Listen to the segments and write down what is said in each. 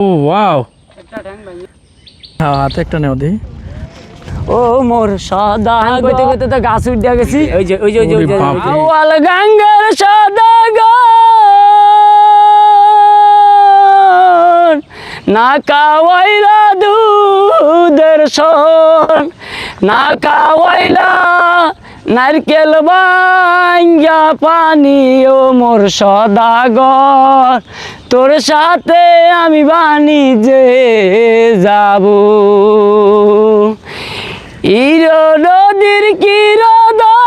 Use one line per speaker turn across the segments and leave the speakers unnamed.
ও wow. হাতে একটা নেও দি।
ও মোর সদা কইতে কইতে তো গাছ উঠিয়া গেছি।
ওই যে ওই যে ওই যে ওই যে-
ওরে
আওয়াল গাঙ্গের সদা না কাওয়াইলা দুধের সন না কাওয়াইলা নারকেল বাঙ্গা পানি ও মোর সদাগর তোর সাথে আমি বাণিজ্যে যাব। ইরো নদীর কিরদন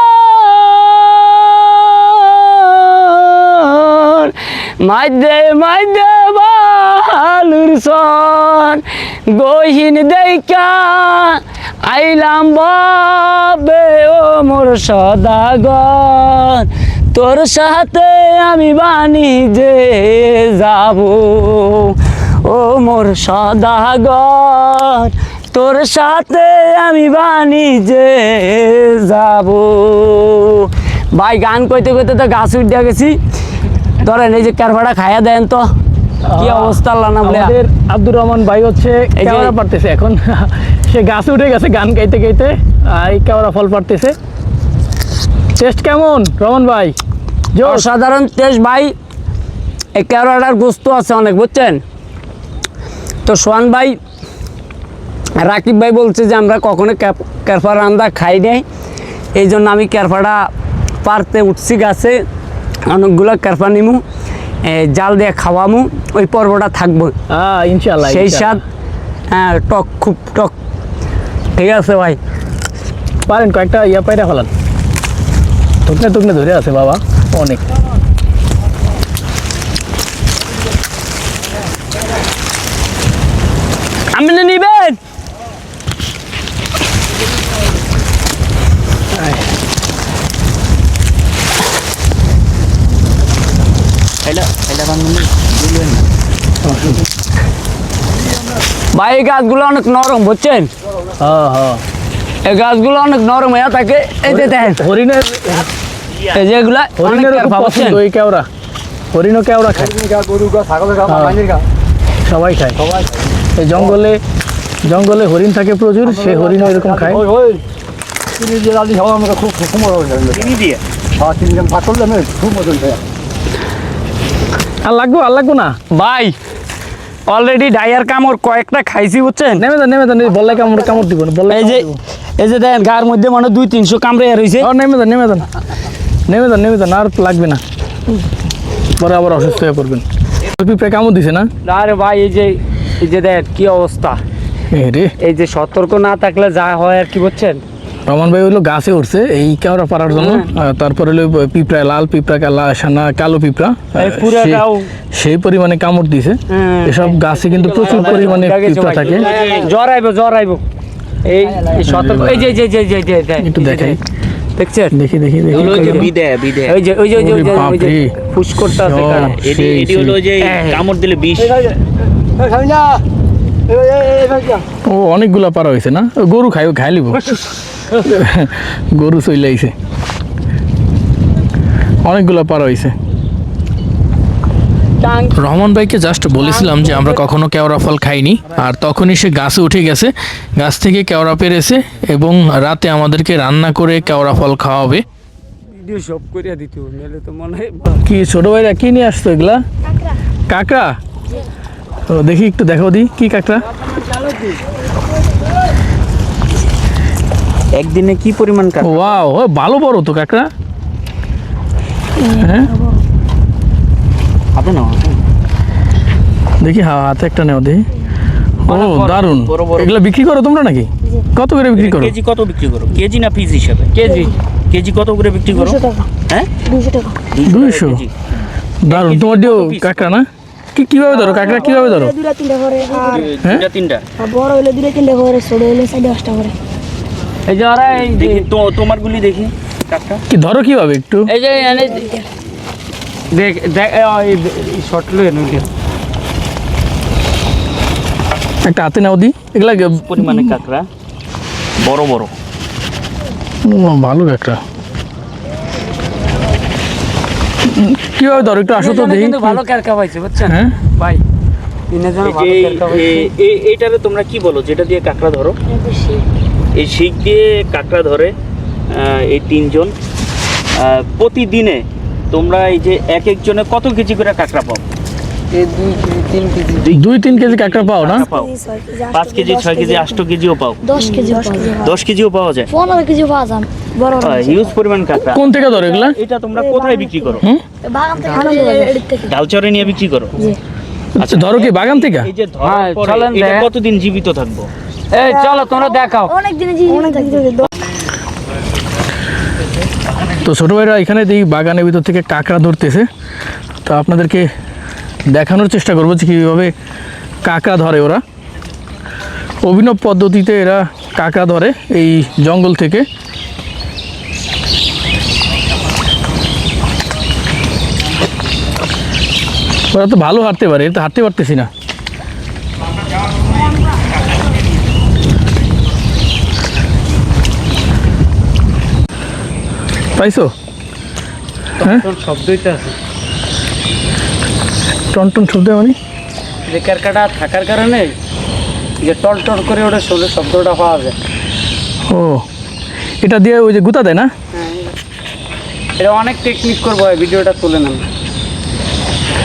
মাঝে মাঝে বালুর সন গহিন দেখা আইলাম বাবে ও মোর সদাগর। তোর সাথে আমি বাণিজ্যে যাব। ও মোর সদাগর তোর সাথে আমি বাণিজ্যে যাব। ভাই গান কইতে কইতে তো গাছ উঠিয়া গেছি। ধরেন এই যে কারভাড়া খাইয়া দেন তো। কি অবস্থা আল্লাহ না বলে
আমাদের আব্দুর রহমান ভাই হচ্ছে ক্যামেরা পারতেছে এখন। সে গাছে উঠে গেছে গান গাইতে গাইতে। এই ক্যামেরা ফল পারতেছে টেস্ট কেমন রহমান ভাই?
অসাধারণ তেজ ভাই। এই ক্যারোটার গোস্ত আছে অনেক বুঝছেন? তো সোহান ভাই রাকিব ভাই বলছে যে আমরা কখনো ক্যারফা রান্দা খাই নাই। এই জন্য আমি ক্যারফাটা পারতে উঠছি গাছে। অনেকগুলো ক্যারফা নিমু জাল দিয়ে খাওয়ামু। ওই পর্বটা থাকব।
ইনশাল্লাহ
সেই। স্বাদ হ্যাঁ টক খুব টক। ঠিক আছে ভাই।
পারেন কয়েকটা ইয়া পাইরা ফেলান। তুকনে তুকনে ধরে আছে বাবা। অনেক
আপনি নিবেন
এটা এটা বাংলা বুঝলেন না
ভাই এই গাছগুলো অনেক নরম বুঝছেন
হ্যাঁ হ্যাঁ
এই গাছগুলো অনেক নরম হয়ে থাকে এই যে দেখেন
হরিণের
এই যেগুলা
হরিণের খুব
ক্যারফা বুঝছেন
পছন্দ এই কেওড়া। হরিণও কেওড়া খায়। সবাই খায়। এই জঙ্গলে জঙ্গলে হরিণ থাকে প্রচুর সে হরিণও এরকম খায়।
চিনি দিয়ে
আর লাগবো আর লাগবো না?
ভাই অলরেডি ডাইয়ার কামড় কয়েকটা খাইছি বুঝছেন?
নেমে যান নেমে যান বললে কামড় কামড় দিব না বললে
এই যে এই যে দেখেন গার মধ্যে মানে দুই তিনশো কামড়ে রয়েছে
নেমে যান নেমে যান। নেমে যান নেমে যান আর লাগবে না। পরে আবার অসুস্থ হয়ে পড়বেন। পিঁপড়ে কামড় দিছে না?
আরে ভাই এই যে এই যে দেখ কি অবস্থা। এই যে সতর্ক না থাকলে যা হয় আর কি বুঝছেন?
রমান ভাই হলো গাছে উঠছে এই কেওড়া পাড়ার জন্য। তারপরে হলো পিঁপড়া লাল পিঁপড়া কালা সানা কালো পিঁপড়া। সেই পরিমাণে কামড় দিছে।
হ্যাঁ।
এসব গাছে কিন্তু প্রচুর পরিমাণে পিঁপড়া থাকে।
জ্বর আইব জ্বর আইব। এই সতর্ক এই যে এই যে যে যে যে,
একটু দেখাই।
দেখছেন
দেখি দেখি দেখি
হলো
যে
বিদে বিদে
ওই যে ওই যে ওই যে ওই যে
ওরে
ওই যে
বাপরে।
ফুস করতে আছে
এটি হলো যে
হ্যাঁ।
কামড় দিলে বিষ
ও অনেকগুলা পারা হয়েছে না গরু খাই খাই লিব গরু চলে আইছে অনেকগুলা পারা হয়েছে রহমান ভাইকে জাস্ট বলেছিলাম যে আমরা কখনো কেওড়া ফল খাইনি আর তখনই সে গাছে উঠে গেছে গাছ থেকে কেওড়া পেরেছে এবং রাতে আমাদেরকে রান্না করে কেওড়া ফল খাওয়াবে।
ভিডিও সব করিয়া দিতে হবে তো মনে হয়
কি ছোট ভাইরা কি নিয়ে আসতো এগুলা? কাঁকড়া। ও দেখি একটু দেখাও দি কি কাঁকড়া?
একদিনে কি পরিমাণ কাজ
ওয়াও ও ভালো বড় তো কাঁকড়া। হ্যাঁ?
হবে না
দেখি হা- হাতে একটা নেও দেখি। ও দারুণ
বড়।
বিক্রি করো তোমরা নাকি? কত করে বিক্রি করো?
কেজি কত বিক্রি করো? কেজি না পিস হিসাবে?
কেজি।
কেজি কত করে বিক্রি করো? হ্যাঁ?
দুশো টাকা।
কেজি। দারুণ
তোমার দিও? কাঁকড়া না? কি কীভাবে ধরো? কাঁকড়া কীভাবে ধরো?
দুটা তিনটা করে। আর
হ্যাঁ?
দুইটা তিনটা।
আর বড় হইলে দুটা তিনটা করে ছোট হইলে চার দশটা করে।
এই যে যে
দেখি। তো তোমার গুলি দেখি। কাকটা
কি ধরো কীভাবে একটু?
এই যে এনে দেখ দেখ এই শর্ট লয়ে নইলে
একটা হাতে নাও দি। এগুলা
পরিমাণে কাকড়া। বড় বড়।
ভালো কাঁকড়া। কীভাবে ধরো একটু আসো তো দেখি।
ভালো ক্যারকা পাইছে বুঝছেন?
হ্যাঁ?
ভাই
এইটারে তোমরা কি বলো যেটা দিয়ে কাঁকড়া ধরো? এই শিক দিয়ে কাঁকড়া ধরে এই তিনজন প্রতিদিনে তোমরা এই যে এক একজনে কত কেজি করে কাঁকড়া পাও?
দুই তিন কেজি। কাঁকড়া পাও না?
পাও। পাঁচ কেজি ছয় কেজি কেজিও পাও?
দশ কেজি দশ
কেজিও পাওয়া যায়?
পনেরো কেজি পাওয়া যান বড় বড়
হিউজ পরিমাণ কাঁকড়া।
কোন থেকে ধরো এগুলা?
এটা তোমরা কোথায় বিক্রি করো? ডালচরে নিয়ে বিক্রি করো?
আচ্ছা ধরো কি বাগান থেকে?
এই যে ধরার
হ্যাঁ।
কতদিন জীবিত থাকব?
এই চলো তোমরা দেখাও।
অনেক দিনে
তো ছোটো ভাইরা, এখানে এই বাগানের ভিতর থেকে কাঁকড়া ধরতেছে। তো আপনাদেরকে দেখানোর চেষ্টা করব যে কীভাবে কাঁকড়া ধরে ওরা। অভিনব পদ্ধতিতে এরা কাঁকড়া ধরে এই জঙ্গল থেকে। ওরা তো ভালো হাঁটতে পারে এটা হাঁটতে পারতেছি না। পাইছো
আছে।
টন টন শব্দ মানে?
যে কারকাটা থাকার কারণে যে টল টল করে ওটা শোলে শব্দটা পাওয়া যায়।
ও এটা দিয়ে ওই যে গুতা দেয় না?
এটা অনেক টেকনিক করব ভিডিওটা তুলে নেন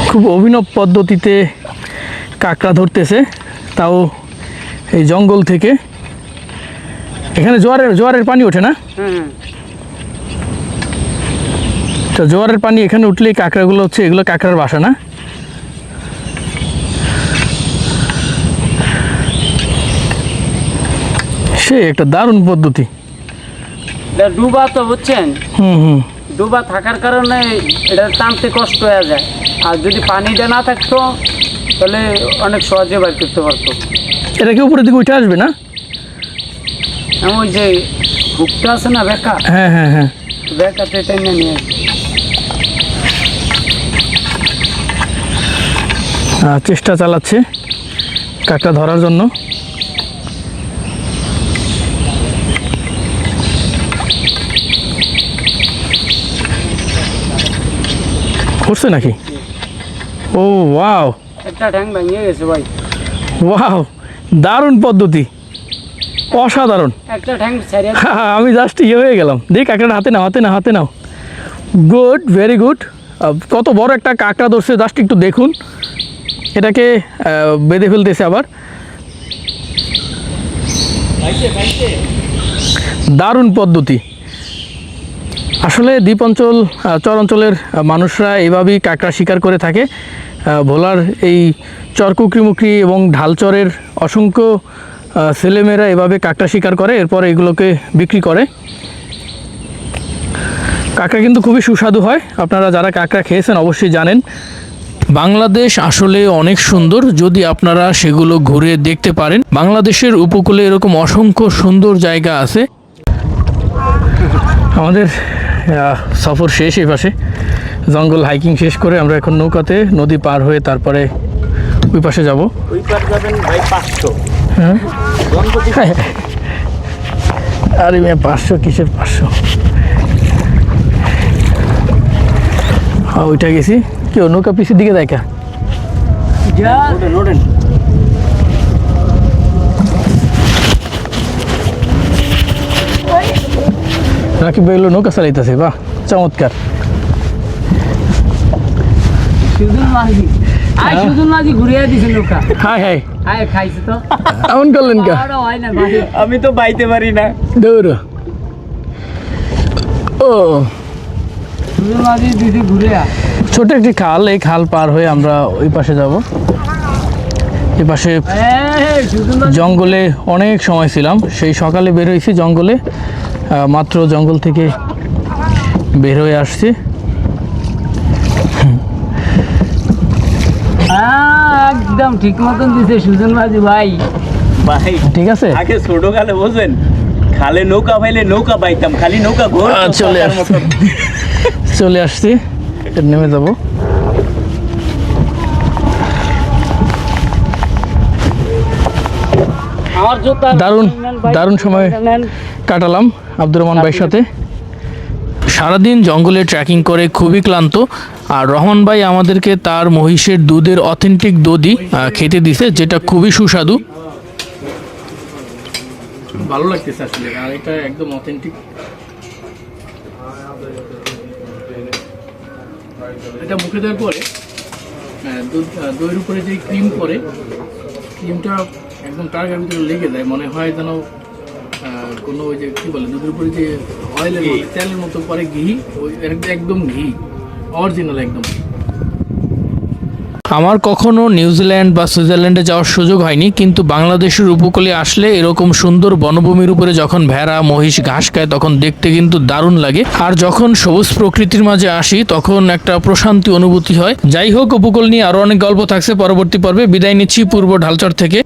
খুব অভিনব পদ্ধতিতে কাঁকড়া ধরতেছে তাও এই জঙ্গল থেকে। এখানে জোয়ারের জোয়ারের পানি ওঠে না?
হুম।
তো জোয়ারের পানি এখানে উঠলেই কাঁকড়াগুলো হচ্ছে এগুলো কাঁকড়ার বাসা না? সে একটা দারুণ পদ্ধতি।
ডুবা তো বুঝছেন?
হুম হুম।
ডুবা থাকার কারণে এটা টানতে কষ্ট হয়ে যায়। আর যদি পানিটা না থাকতো তাহলে অনেক সহজে বাইর করতে পারতো।
এটা কি উপরের দিকে উঠে আসবে না?
এমন ওই যে হুকটা আছে না বেকা
হ্যাঁ হ্যাঁ হ্যাঁ।
বেকাতে টেনে নিয়ে আসবে।
চেষ্টা চালাচ্ছে কাকটা ধরার জন্য। করছে নাকি? ও ওয়াও
একটা ঠ্যাং ভেঙে গেছে ভাই।
ওয়াও দারুণ পদ্ধতি। অসাধারণ।
একটা ঠ্যাং
আমি জাস্ট ইয়ে হয়ে গেলাম। দেখ কাঁকড়াটা হাতে নাও হাতে নাও হাতে নাও। গুড ভেরি গুড কত বড় একটা কাঁকড়া ধরছে জাস্ট একটু দেখুন। এটাকে বেঁধে ফেলতেছে আবার। দারুণ পদ্ধতি। আসলে দ্বীপ অঞ্চল চর অঞ্চলের মানুষরা এভাবেই কাঁকড়া শিকার করে থাকে। ভোলার এই চরকুকরিমুকরি এবং ঢালচরের অসংখ্য ছেলেমেয়েরা এভাবে কাঁকড়া শিকার করে, এরপর এগুলোকে বিক্রি করে। কাঁকড়া কিন্তু খুবই সুস্বাদু হয়। আপনারা যারা কাঁকড়া খেয়েছেন, অবশ্যই জানেন। বাংলাদেশ আসলে অনেক সুন্দর যদি আপনারা সেগুলো ঘুরে দেখতে পারেন। বাংলাদেশের উপকূলে এরকম অসংখ্য সুন্দর জায়গা আছে। আমাদের সফর শেষ এই পাশে। জঙ্গল হাইকিং শেষ করে আমরা এখন নৌকাতে নদী পার হয়ে তারপরে ওই পাশে যাব। হ্যাঁ?
জনপ্রতি
আরে মেয়ে পাঁচশো কিসের পাঁচশো? হ্যাঁ ওইটা গেছি। কেউ নৌকা পিছের দিকে দেখা রাকিব ভাই এগুলো নৌকা। চালাইতেছে বাহ চমৎকার
হয়
আমি তো বাইতে পারি না।
দৌড়। ও।
সুজন মাঝি দিদি ঘুরে আ
ছোট একটি খাল এই খাল পার হয়ে আমরা ওই পাশে যাব। এই পাশে জঙ্গলে অনেক সময় ছিলাম। সেই সকালে বের হয়েছি জঙ্গলে মাত্র জঙ্গল থেকে বের হয়ে আসছি।
হ্যাঁ, একদম ঠিক মতন দিছে সুজন মাঝি ভাই।
ভাই
ঠিক আছে?
আগে ছোট কালে বোঝেন খালে নৌকা পাইলে নৌকা পাইতাম খালি নৌকা ঘোর
চলে আসছি। চলে আসছি। নেমে যাব। দারুণ দারুণ সময় কাটালাম আব্দুর রহমান ভাইয়ের সাথে। সারাদিন জঙ্গলে ট্রেকিং করে খুবই ক্লান্ত। আর রহমান ভাই আমাদেরকে তার মহিষের দুধের অথেন্টিক দধি খেতে দিছে যেটা খুবই সুস্বাদু। ভালো লাগতেছে আসলে আর এটা একদম অথেন্টিক এটা মুখে দেওয়ার পরে দুধ দইয়ের উপরে যে ক্রিম পরে ক্রিমটা একদম টার্গের ভিতরে লেগে যায়। মনে হয় যেন কোনো ওই যে কী বলে, দুধের উপরে যে অয়েলের তেলের মতো পরে ঘি, ওই একদম ঘি অরিজিনাল একদম আমার কখনো নিউজিল্যান্ড বা সুইজারল্যান্ডে যাওয়ার সুযোগ হয়নি, কিন্তু বাংলাদেশের উপকূলে আসলে এরকম সুন্দর বনভূমির উপরে যখন ভেড়া, মহিষ ঘাস খায়, তখন দেখতে কিন্তু দারুণ লাগে। আর যখন সবুজ প্রকৃতির মাঝে আসি, তখন একটা প্রশান্তি অনুভূতি হয়। যাই হোক, উপকূল নিয়ে আরও অনেক গল্প থাকছে। পরবর্তী পর্বে বিদায় নিচ্ছি পূর্ব ঢালচর থেকে।